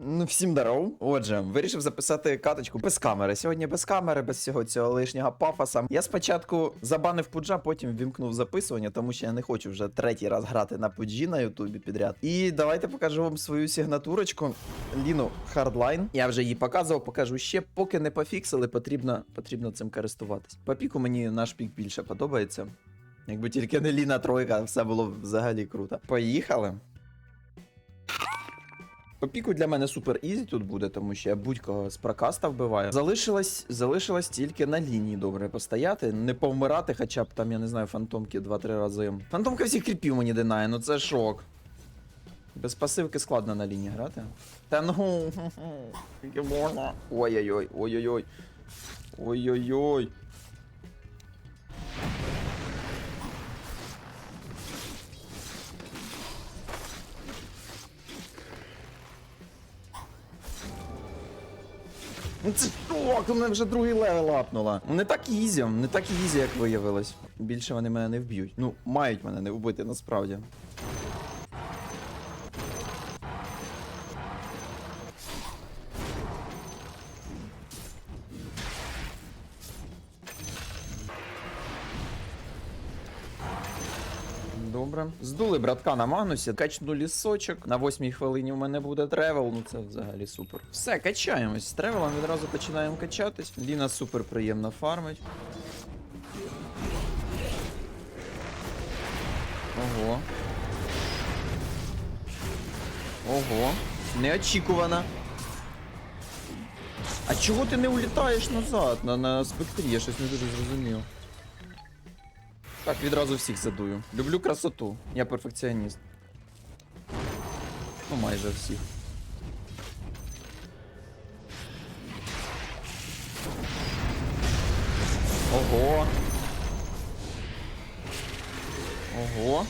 Ну, всім даров. Отже, вирішив записати каточку без камери. Сьогодні без камери, без всього цього лишнього пафоса. Я спочатку забанив пуджа, потім вімкнув записування, тому що я не хочу вже третій раз грати на пуджі на Ютубі підряд. І давайте покажу вам свою сигнатурочку. Ліну Hardline. Я вже її показував, покажу ще. Поки не пофіксили, потрібно, потрібно цим користуватись. По піку мені наш пік більше подобається. Якби тільки не Ліна тройка, все було взагалі круто. Поїхали. По піку для мене супер ізі тут буде, тому що я будь-кого з прокаста вбиваю. Залишилось, залишилось тільки на лінії добре постояти, не повмирати, хоча б там, я не знаю, фантомки 2-3 рази. Фантомка всіх кріпів мені динає, ну це шок. Без пасивки складно на лінії грати. Та ну. Ой-ой-ой, ой-ой-ой. Ой-ой-ой. Це мене вже другий левел апнула. Не так ізі, не так ізі, як виявилось. Більше вони мене не вб'ють. Ну, мають мене не вбити насправді. Здули братка на Магнусі, качну лісочок. На восьмій хвилині у мене буде тревел. Ну це взагалі супер. Все, качаємось. З тревелом відразу починаємо качатись. Ліна супер приємно фармить. Ого. Ого. Неочікувано. А чого ти не улітаєш назад на, на спектрі? Я щось не дуже зрозумів. Так, відразу всіх задую. Люблю красоту. Я перфекціоніст. Ну, майже всіх. Ого. Ого.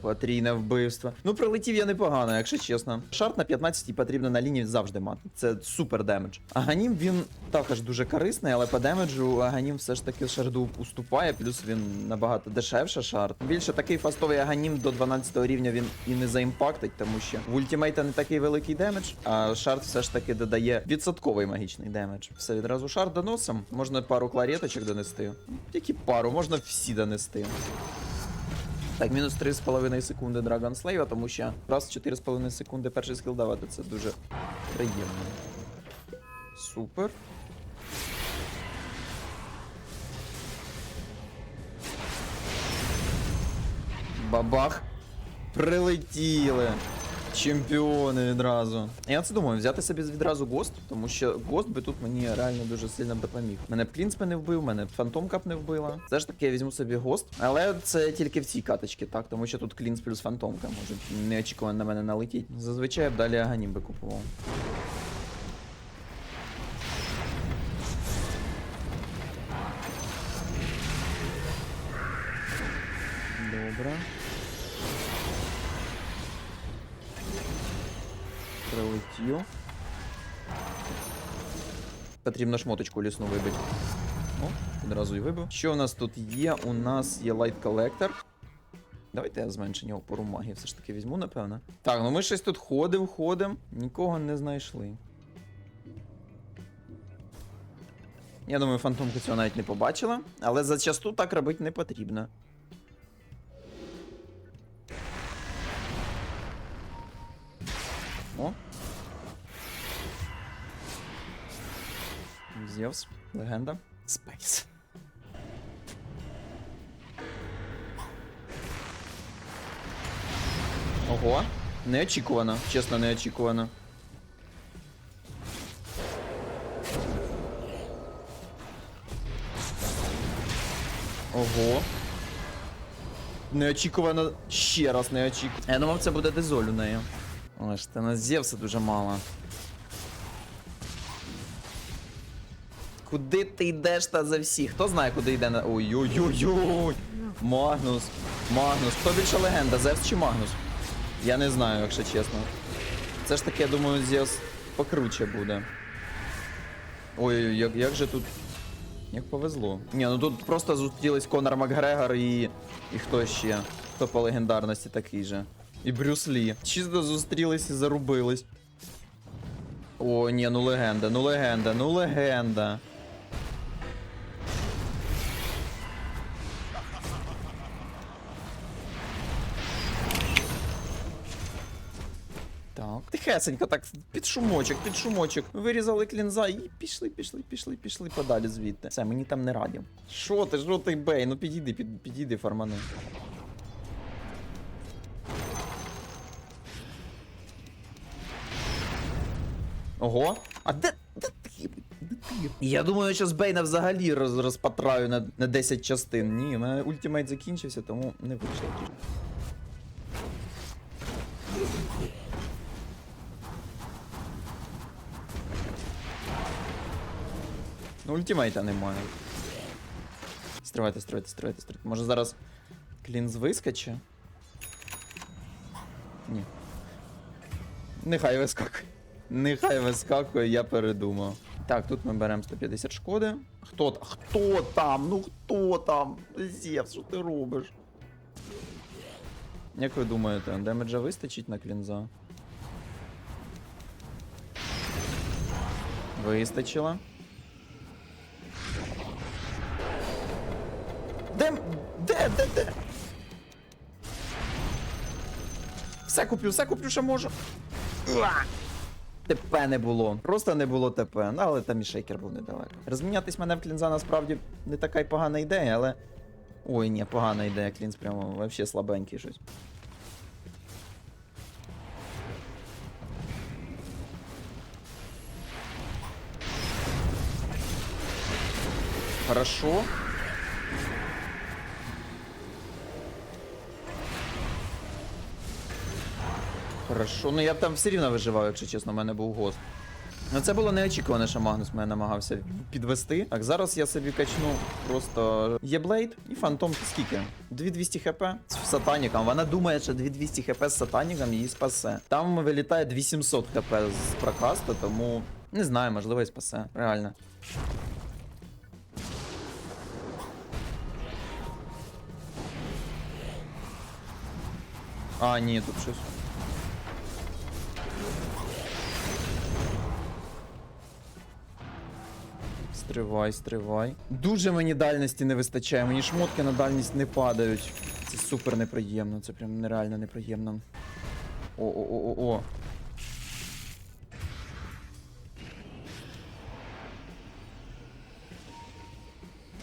Потрійне вбивство. Ну, прилетів я непогано, якщо чесно. Шарт на 15 потрібно на лінії завжди мати. Це супер демедж. Аганім він також дуже корисний, але по демеджу Аганім все ж таки шарду уступає, плюс він набагато дешевше шарт. Більше такий фастовий Аганім до 12 рівня він і не заімпактить, тому що в ультимейта не такий великий демедж, а шарт все ж таки додає відсотковий магічний демедж. Все відразу шарт доносим. Можна пару клареточок донести. Тільки пару, можна всі донести. Так, мінус 3,5 секунди Dragon Slave, тому що раз 4,5 секунди перший скіл давати, це дуже приємно. Супер. Бабах. Прилетіли. Чемпіони відразу. Я це думаю, взяти собі відразу Гост, тому що Гост би тут мені реально дуже сильно допоміг. Мене б Клінс не вбив, мене б Фантомка б не вбила. Все ж таки я візьму собі Гост, але це тільки в цій каточці, так, тому що тут Клінс плюс Фантомка можуть неочікувано на мене налетіть. Зазвичай я б далі Аганім би купував. Добре. Прилетів. Потрібно шмоточку лісну вибити. О, одразу і вибив. Що у нас тут є? У нас є лайт колектор. Давайте я зменшення опору магії все ж таки візьму, напевно. Так, ну ми щось тут ходимо, ходимо, нікого не знайшли. Я думаю, фантомка цього навіть не побачила, але зачасту так робити не потрібно. О, Зевс, легенда. Спейс. Ого. Неочікувано, чесно, неочікувано. Ого. Неочікувано. Ще раз неочікувано. Я думав, це буде дезоль у неї. Ой, ж та на Зевса дуже мало. Куди ти йдеш та за всіх? Хто знає, куди йде на. Ой-ой-ой-ой! Магнус. Магнус. Хто більше легенда, Зевс чи Магнус? Я не знаю, якщо чесно. Це ж таки, я думаю, Зевс покруче буде. Ой, як, як же тут. Як повезло. Ні, ну тут просто зустрілись Конор Макгрегор і. і хто ще. хто по легендарності такий же. І Брюс Лі. Чисто зустрілись і зарубились. О, ні, ну легенда, ну легенда, ну легенда. Тихесенько, так, під шумочок, під шумочок. Вирізали клінза і пішли, пішли, пішли, пішли подалі звідти. Все, мені там не раді. Що ти, що ти, бей? Ну підійди, під, підійди, фармани. Ого. А де. Де ти? Де ти? Я думаю, що з Бейна взагалі роз, розпатраю на, на 10 частин. Ні, у мене ультимейт закінчився, тому не вийшло. Ну, ультимейта немає. Стривайте, стривайте, стривайте, стривайте. Може зараз клінз вискоче? Ні. Нехай вискакує. Нехай вискакує, я передумав. Так, тут ми беремо 150 шкоди. Хто там? Хто там? Ну хто там? Зевс, що ти робиш? Як ви думаєте, демеджа вистачить на клінза? Вистачило. Де? Де? Де? Де? Все куплю, все куплю, що можу. ТП не було. Просто не було ТП. Ну, але там і шейкер був недалеко. Розмінятись мене в клінза насправді не така й погана ідея, але. Ой, ні, погана ідея, клінз прямо вообще слабенький щось. Хорошо. Хорошо, ну я там все рівно виживав, якщо чесно, у мене був гост. Ну це було неочікувано, що Магнус мене намагався підвести. Так, зараз я собі качну просто Єблейд і фантом скільки? 2200 хп з сатаніком. Вона думає, що 2200 хп з сатаніком її спасе. Там вилітає 2700 хп з прокасту, тому не знаю, можливо, і спасе. Реально. А, ні, тут щось. Стривай, стривай. Дуже мені дальності не вистачає, мені шмотки на дальність не падають. Це супер неприємно, це прям нереально неприємно. О-о-о-о-о.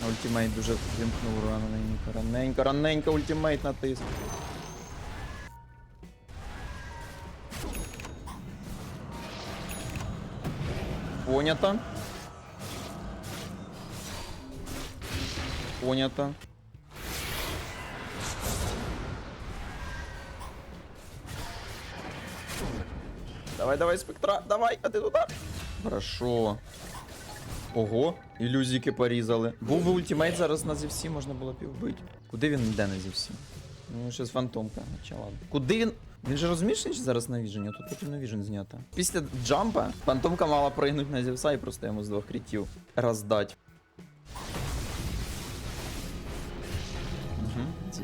Ультимейт дуже вимкнув раненько, раненько, раненько ультимейт натиск. Понято. Понято. Давай, давай, спектра, давай, а ти туди. Хорошо. Ого, ілюзіки порізали. Був би ультимейт зараз на зівсі, можна було б і вбити. Куди він йде на зівсі? Ну, щось фантомка почала. Куди він. Він же розміщений зараз на віжені? Тут потрібно віжен знято. Після джампа фантомка мала пригнути на зівса і просто йому з двох крітів роздать.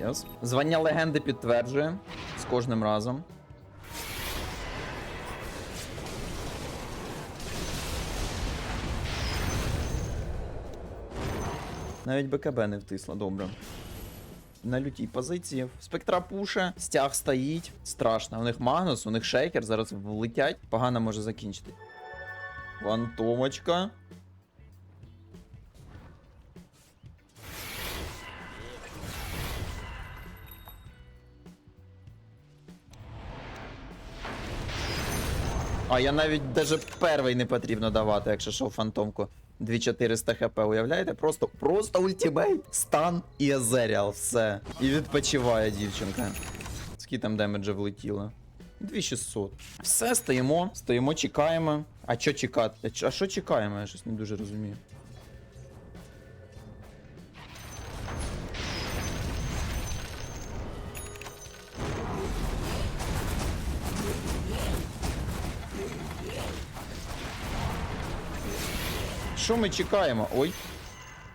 Зевс. Звання легенди підтверджує з кожним разом. Навіть БКБ не втисла, добре. На лютій позиції. Спектра пуше, стяг стоїть. Страшно. У них Магнус, у них шейкер, зараз влетять. Погано може закінчити. Фантомочка. А я навіть даже перший не потрібно давати, якщо що фантомку. 2400 хп, уявляєте? Просто просто ультимейт, стан і Азеріал, все. І відпочиває дівчинка. Скільки там демеджа влетіло? 2600. Все, стоїмо, стоїмо, чекаємо. А що чекати? А що чекаємо? Я щось не дуже розумію. Що ми чекаємо? Ой.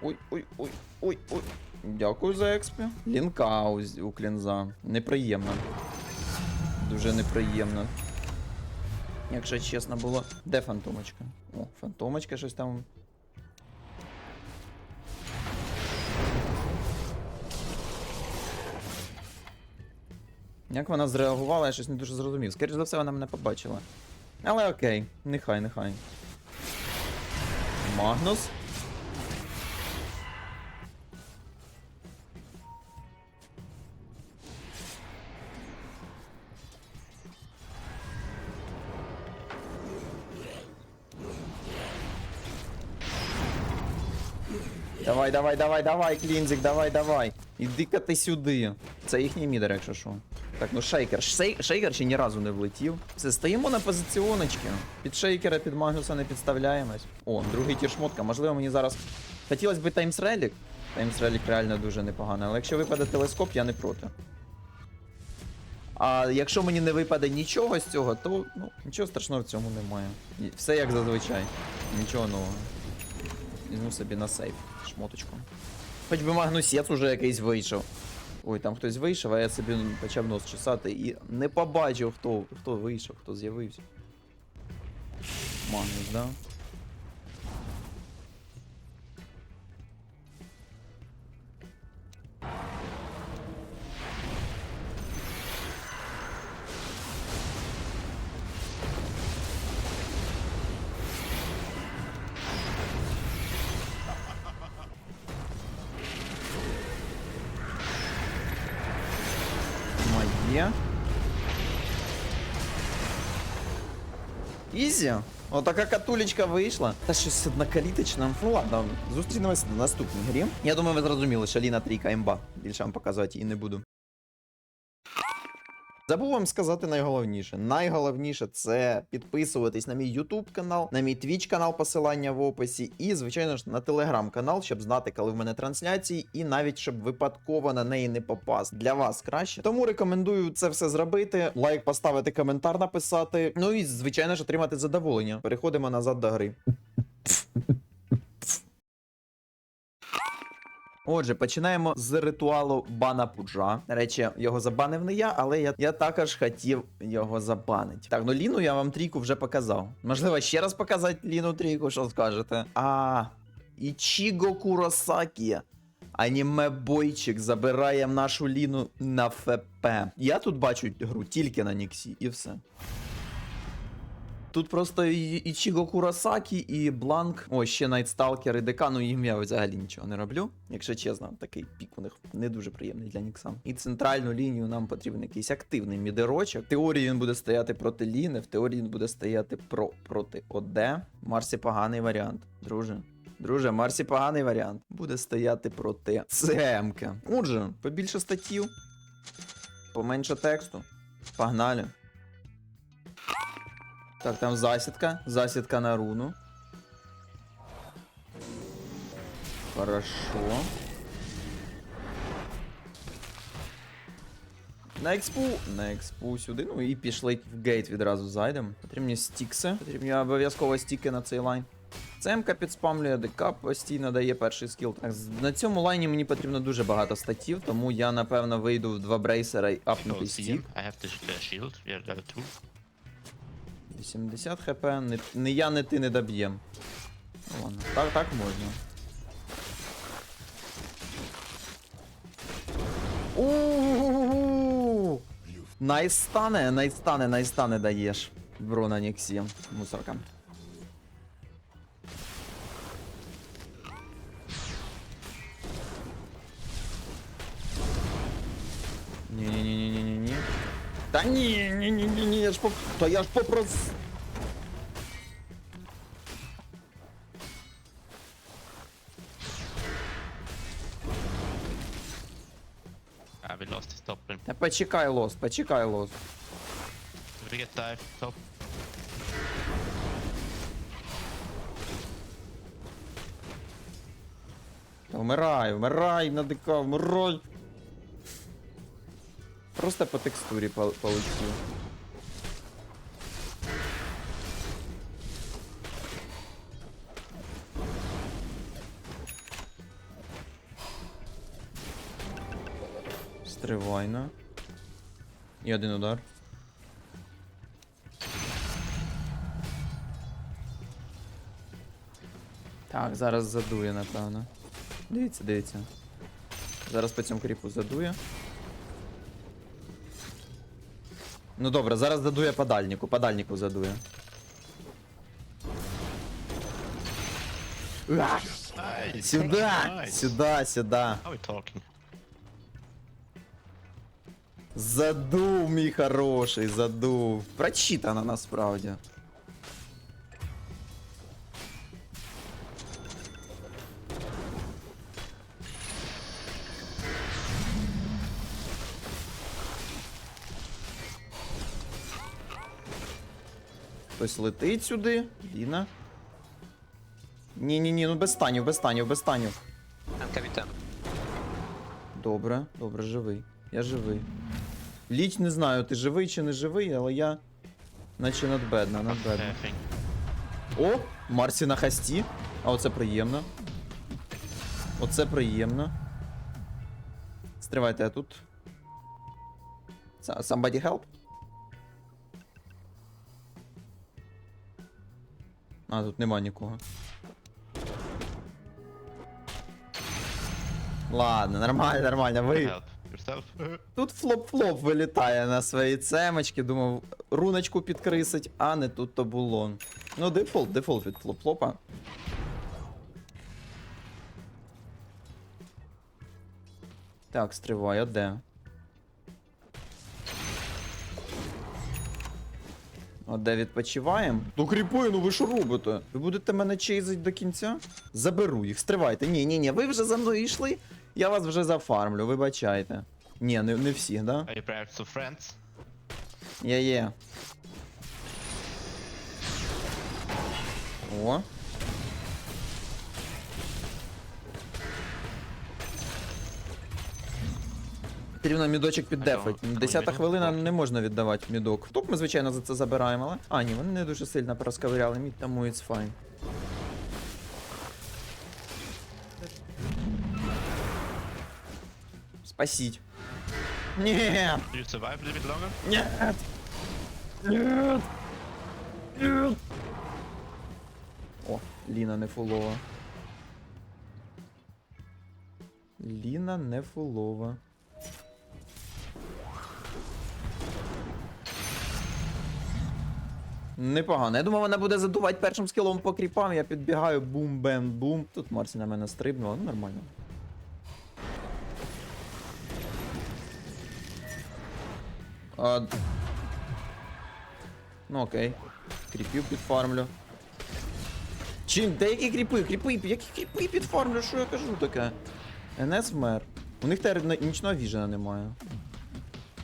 Ой, ой, ой, ой, ой. Дякую за експі. Лінка у клінза. Неприємно. Дуже неприємно. Якщо чесно було. Де фантомочка? О, фантомочка щось там. Як вона зреагувала, я щось не дуже зрозумів. Скоріше за все, вона мене побачила. Але окей, нехай, нехай. Магнус. Давай, давай, давай, давай, клінзик, давай, давай. Іди-ка ти сюди. Це їхній мідер, якщо що. Так, ну шейкер. Шей... Шейкер ще ні разу не влетів. Все, стоїмо на позиціоночки. Під шейкера, під Магнуса не підставляємось. О, другий тір шмотка. Можливо, мені зараз. Хотілося б Таймс Релік. Таймс Релік реально дуже непоганий. Але якщо випаде телескоп, я не проти. А якщо мені не випаде нічого з цього, то ну, нічого страшного в цьому немає. Все як зазвичай. Нічого нового. Візьму собі на сейф шмоточку. Хоч би магнусець уже якийсь вийшов. Ой, там хтось вийшов, а я собі почав нос чесати і не побачив, хто, хто вийшов, хто з'явився. Магнус, да? Моє. Ізі. Отака катулечка вийшла. Та щось однокаліточна. Ну ладно, зустрінемось на наступній грі. Я думаю, ви зрозуміли, що Ліна трійка імба. Більше вам показувати і не буду. Забув вам сказати найголовніше. Найголовніше це підписуватись на мій YouTube канал, на мій Twitch канал, посилання в описі, і, звичайно ж, на Telegram канал, щоб знати, коли в мене трансляції, і навіть щоб випадково на неї не попасти. Для вас краще. Тому рекомендую це все зробити. Лайк поставити, коментар написати. Ну і звичайно ж отримати задоволення. Переходимо назад до гри. Отже, починаємо з ритуалу бана пуджа. Речі, його забанив не я, але я, я також хотів його забанити. Так, ну Ліну я вам трійку вже показав. Можливо, ще раз показати Ліну трійку, що скажете? А, Ічіго Куросакі. Аніме бойчик забирає нашу Ліну на ФП. Я тут бачу гру тільки на Ніксі, і все. Тут просто і- Ічіго Курасакі і Бланк. О, ще Найтсталкер і ДК, ну їм я взагалі нічого не роблю. Якщо чесно, такий пік у них не дуже приємний для Нікса. І центральну лінію нам потрібен якийсь активний мідерочок. В теорії він буде стояти проти Ліни, в теорії він буде стояти про, проти ОД. Марсі поганий варіант, друже. Друже, Марсі поганий варіант. Буде стояти проти ЦМки. Отже, побільше статтів, поменше тексту. Погнали. Так, там засідка. Засідка на руну. Хорошо. На експу, на експу сюди. Ну і пішли в гейт відразу зайдемо. Потрібні стікси. Потрібні обов'язково стіки на цей лайн. ЦМК підспамлює, ДК постійно дає перший скіл. Так, на цьому лайні мені потрібно дуже багато статів, тому я напевно вийду в два брейсера і апнути Oh, стік. 80 хп, не, не я, не ти не доб'єм. Ну ладно, так, так можна. У-у-у-у-у! Найстане, найстане, найстане даєш. Бро на Ніксі. Мусорка. Ні-ні-ні-ні-ні-ні. Та ні, ні, ні, ні, ні, я ж поп... Та я ж попрос... Ah, we lost his top lane. Та почекай лос, почекай лос. We get dive top. Та вмирай, вмирай, на ДК, вмирай. просто по текстуре пол получу. Стривайна. І один удар. Так, зараз задує, напевно. Дивіться, дивіться. Зараз по цьому кріпу задує. Ну добре, зараз даду я подальнику, подальнику заду я Уах! Сюда! Сюда, сюда. Задув, мій хороший, задув. Прочитано насправді. Хтось летить сюди. Ліна. Ні-ні-ні, ну без станів, без станів, без станів. Капітан. Добре, добре, живий. Я живий. Ліч не знаю, ти живий чи не живий, але я. Наче надбедна, надбедна. О! Марсі на хасті. А оце приємно. Оце приємно. Стривайте, а тут. Somebody help? А, тут нема нікого. Ладно, нормально, нормально. Ви. Тут флоп-флоп вилітає на свої цемочки. Думав, руночку підкрисить, а не тут то було. Ну, дефолт, дефолт від флоп-флопа. Так, стривай, а де? Де відпочиваємо? Ну кріпи, ну ви що робите? Ви будете мене чейзить до кінця? Заберу їх, стривайте. Ні, ні, ні, ви вже за мною йшли. Я вас вже зафармлю, вибачайте. Ні, не, не всі, да? Are you prepared to friends? Є, є. О. Потрібно мідочок піддефать. Десята хвилина не можна віддавати мідок. Топ ми, звичайно, за це забираємо, але. А, ні, вони не дуже сильно порозковиряли мід, тому it's fine. Спасіть. Ні. Do you survive a little bit longer? Нет! Нет! Нет! О, Ліна не фулова. Ліна не фулова. Непогано. Я думав, вона буде задувати першим скілом по кріпам. Я підбігаю, бум бем бум Тут Марсі на мене стрибнула, ну нормально. А... Ну окей. Кріпів підфармлю. Чим? Де які кріпи? Кріпи, які кріпи підфармлю? Що я кажу таке? НС вмер. У них тепер нічного віжена немає.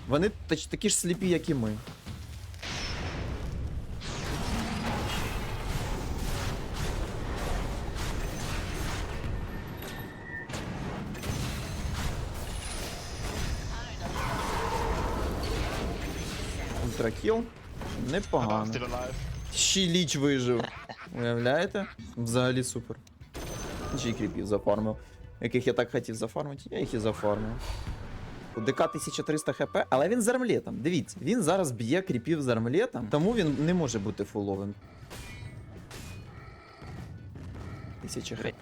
Вони тач- такі ж сліпі, як і ми. Ультракіл. Непогано. Ще ліч вижив. Уявляєте? Взагалі супер. Ще й кріпів зафармив. Яких я так хотів зафармити, я їх і зафармив. У ДК 1300 хп, але він з армлетом. Дивіться, він зараз б'є кріпів з армлетом, тому він не може бути фуловим. 1000 хп.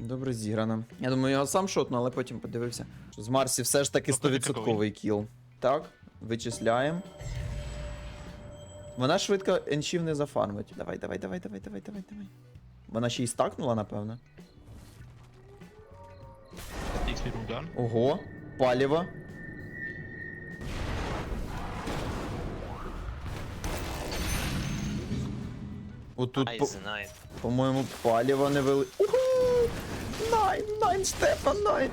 Добре зіграно. Я думаю, його сам шотну, але потім подивився. Що з Марсі все ж таки Тобто 100% кіл. Так, вичисляємо. Вона швидко енчів не зафармить. Давай, давай, давай, давай, давай, давай, давай. Вона ще й стакнула, напевно. Ого, паліво. Отут, по, по-моєму, паліво не вели. Уху! Найн, найн, Стефан, найн.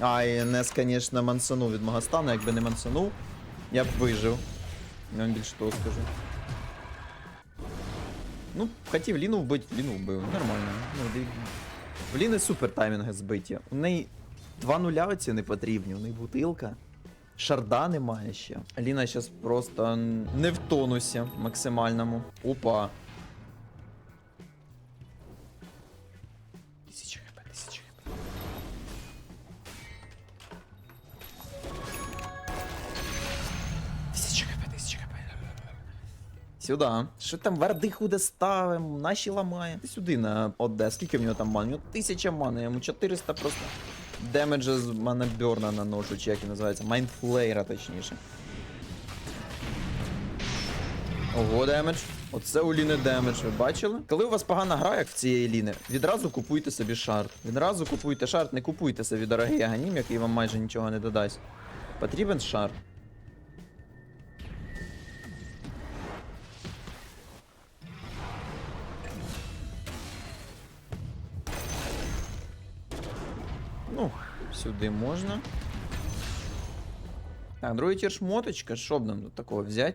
Ай, Нес, звісно, мансанув від мого стану. Якби не мансанув, я б вижив. Я вам більше того скажу. Ну, хотів Ліну вбити, Ліну вбив. Нормально. Ну, В Ліни супер таймінги збиті. У неї два нуля оці не потрібні, у неї бутилка. Шарда немає ще. Ліна зараз просто не в тонусі максимальному. Опа. Сюди. Що там варди худе ставим, наші ламає. Сюди на ОД. Скільки в нього там ман? У нього тисяча мани, йому 400 просто демеджа з манеберна наношу, чи як він називається. Майндфлейра, точніше. Ого, демедж. Оце у Ліни демедж, ви бачили? Коли у вас погана гра, як в цієї Ліни, відразу купуйте собі шарт. Відразу купуйте шарт, не купуйте собі дорогий аганім, який вам майже нічого не додасть. Потрібен шарт. Сюди можна. Так, другий тір шмоточка, що б нам тут такого взяти?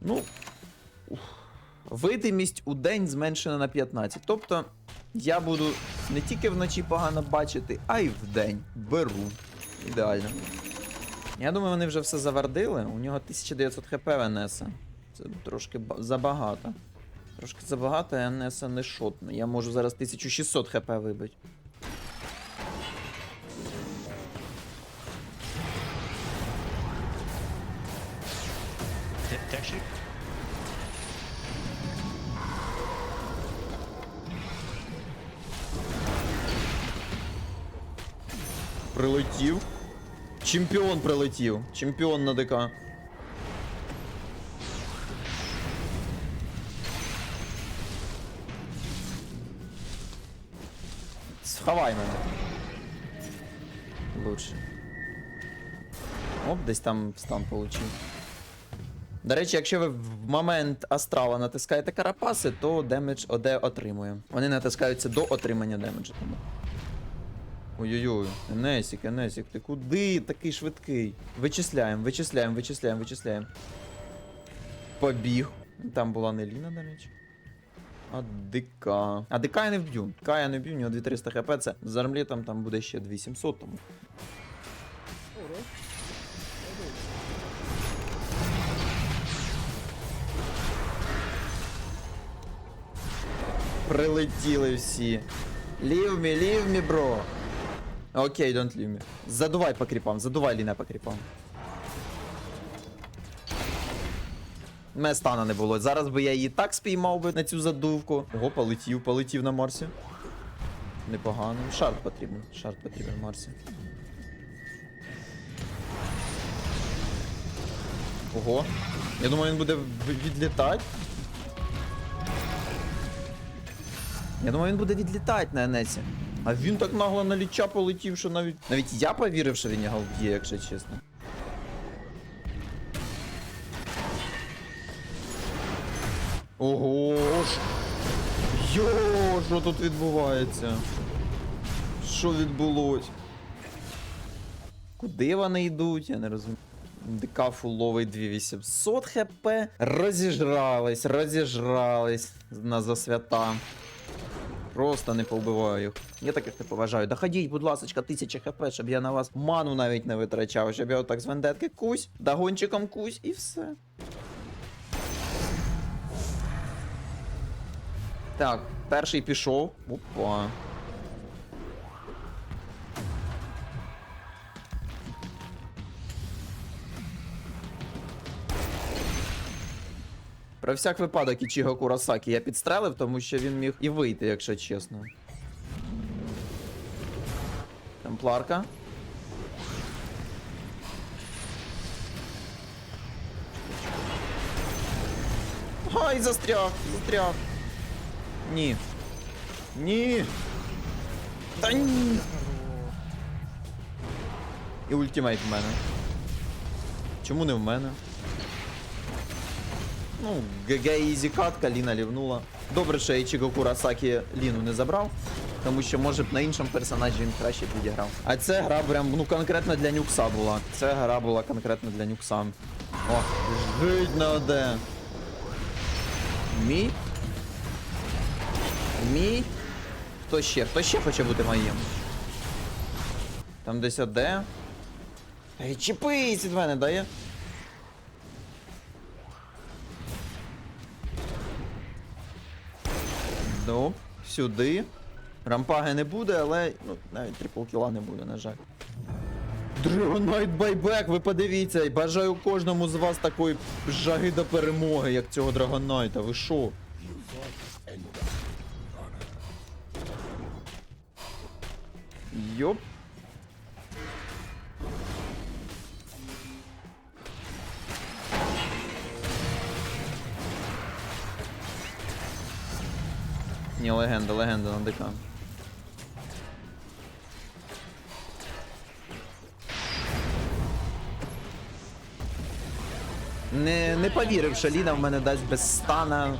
Ну. ух, Видимість у день зменшена на 15. Тобто я буду не тільки вночі погано бачити, а й вдень. Беру. Ідеально. Я думаю, вони вже все завардили. У нього 1900 хп в Енеса. Це трошки забагато. Трошки забагато, і Енеса не шотно. Я можу зараз 1600 хп вибити. Прилетів. Чемпіон прилетів. Чемпіон на ДК. Сховай мене. Лучше. Оп, десь там стан получив. До речі, якщо ви в момент астрала натискаєте карапаси, то демедж ОД отримує. Вони натискаються до отримання демеджу. Ой-ой-ой, Енесік, Енесік, ти куди такий швидкий? Вичисляємо, вичисляємо, вичисляємо, вичисляємо. Побіг. Там була не Ліна, до речі. А ДК. А ДК я не вб'ю. ДК я не вб'ю, у нього 2300 хп, це з армлетом там буде ще 2700, тому. Прилетіли всі. Leave me, leave me, bro. Окей, don't leave me. Задувай по кріпам, задувай Ліна по кріпам. Мене стана не було. Зараз би я її так спіймав би на цю задувку. Ого, полетів, полетів на Марсі. Непогано. Шарт потрібен. Шарт потрібен Марсі. Ого. Я думаю, він буде відлітати. Я думаю, він буде відлітати на Енесі. А він так нагло на ліча полетів, що навіть. Навіть я повірив, що він його вб'є, якщо чесно. Ого ж. Йо, що тут відбувається? Що відбулось? Куди вони йдуть? Я не розумію. ДК фуловий 2800 хп. Розіжрались, розіжрались на засвята. Просто не повбиваю. Я таких не поважаю. Доходіть, будь ласка, тисяча хп, щоб я на вас ману навіть не витрачав, щоб я отак з вендетки кусь, дагончиком кусь і все. Так, перший пішов. Опа. Про всяк випадок Ічіго Курасакі я підстрелив, тому що він міг і вийти, якщо чесно. Темпларка. Ай, застряг, застряг. Ні. Ні. Та ні. І ультимейт в мене. Чому не в мене? Ну, ГГ ізі катка, Ліна лівнула. Добре, що Ічіго Курасакі Ліну не забрав, тому що може б на іншому персонажі він краще підіграв. А це гра прям ну конкретно для нюкса була. Це гра була конкретно для нюкса. О, жить надо. Мій. Мій. Хто ще? Хто ще хоче бути моїм? Там десь АД. Ей, чіпись від мене, дає. Ну, сюди. Рампаги не буде, але ну, навіть трипл кіла не буде, на жаль. Dragonite байбек, ви подивіться, і бажаю кожному з вас такої жаги до перемоги, як цього Драгонайта. Ви шо? Йоп. Ні, легенда, легенда на ДК. Не, не повірив, що Ліна в мене дасть без стана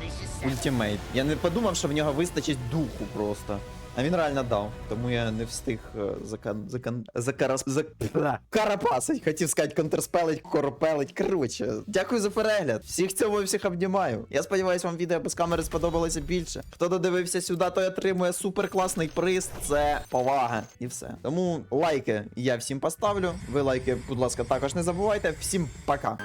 ультимейт. Я не подумав, що в нього вистачить духу просто. А він реально дав, тому я не встиг е, закан... закан... закарас... зак... Хотів сказати контрспелить, коропелить. Коротше, дякую за перегляд. Всіх цього всіх обнімаю. Я сподіваюся, вам відео без камери сподобалося більше. Хто додивився сюди, той отримує супер класний приз. Це повага і все. Тому лайки я всім поставлю. Ви лайки, будь ласка, також не забувайте. Всім пока.